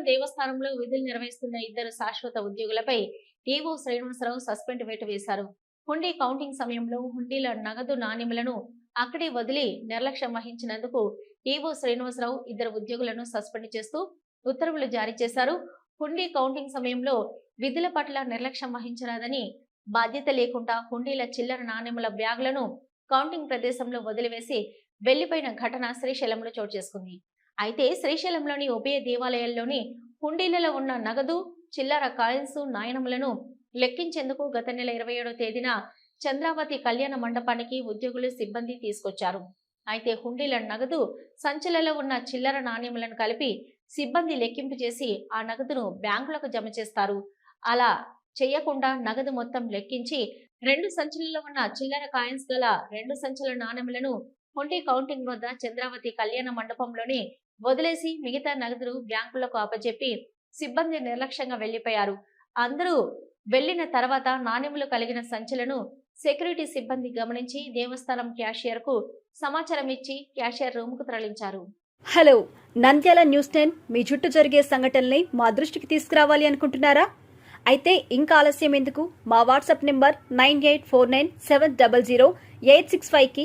దేవస్థానంలో విధులు నిర్వహిస్తున్న ఇద్దరు శాశ్వత ఉద్యోగులపై ఈవో శ్రీనివాసరావు సస్పెండ్ వేటు వేశారు. హుండీ కౌంటింగ్ సమయంలో హుండీల నగదు నాణ్యములను అక్కడే వదిలి నిర్లక్ష్యం వహించినందుకు ఈవో శ్రీనివాసరావు ఇద్దరు ఉద్యోగులను సస్పెండ్ చేస్తూ ఉత్తర్వులు జారీ చేశారు. హుండీ కౌంటింగ్ సమయంలో విధుల పట్ల నిర్లక్ష్యం వహించరాదని బాధ్యత లేకుండా హుండీల చిల్లర నాణ్యముల బ్యాగులను కౌంటింగ్ ప్రదేశంలో వదిలివేసి వెళ్ళిపోయిన ఘటన శ్రీశైలంలో చోటు చేసుకుంది. అయితే శ్రీశైలంలోని ఉభయ దేవాలయాల్లోని హుండీలలో ఉన్న నగదు చిల్లర కాయిన్స్ నాయనములను లెక్కించేందుకు గత నెల ఇరవై ఏడో తేదీన చంద్రావతి కళ్యాణ మండపానికి ఉద్యోగులు సిబ్బంది తీసుకొచ్చారు. అయితే హుండీల నగదు సంచులలో ఉన్న చిల్లర నాణ్యములను కలిపి సిబ్బంది లెక్కింపు చేసి ఆ నగదును బ్యాంకులకు జమ చేస్తారు. అలా చేయకుండా నగదు మొత్తం లెక్కించి రెండు సంచులలో ఉన్న చిల్లర కాయిన్స్ గల రెండు సంచుల నాణెములను హుండీ కౌంటింగ్ వద్ద చంద్రావతి కళ్యాణ మండపంలోనే వదిలేసి మిగతా నగదులు బ్యాంకులకు అప్పచెప్పి సిబ్బంది నిర్లక్ష్యంగా వెళ్ళిపోయారు అందరూ వెళ్ళిన తర్వాత నాణెములు కలిగిన సంచులను సెక్యూరిటీ సిబ్బంది గమనించి దేవస్థానం క్యాషియర్కు సమాచారం ఇచ్చి క్యాషియర్ రూమ్కు తరలించారు. హలో నంద్యాల న్యూస్ టెన్ మీ చుట్టూ జరిగే సంఘటనల్ని మా దృష్టికి తీసుకురావాలి అనుకుంటున్నారా? అయితే ఇంకా ఆలస్యం ఎందుకు? మా WhatsApp number nine eight four nine seven double zero eight six ఫైవ్కి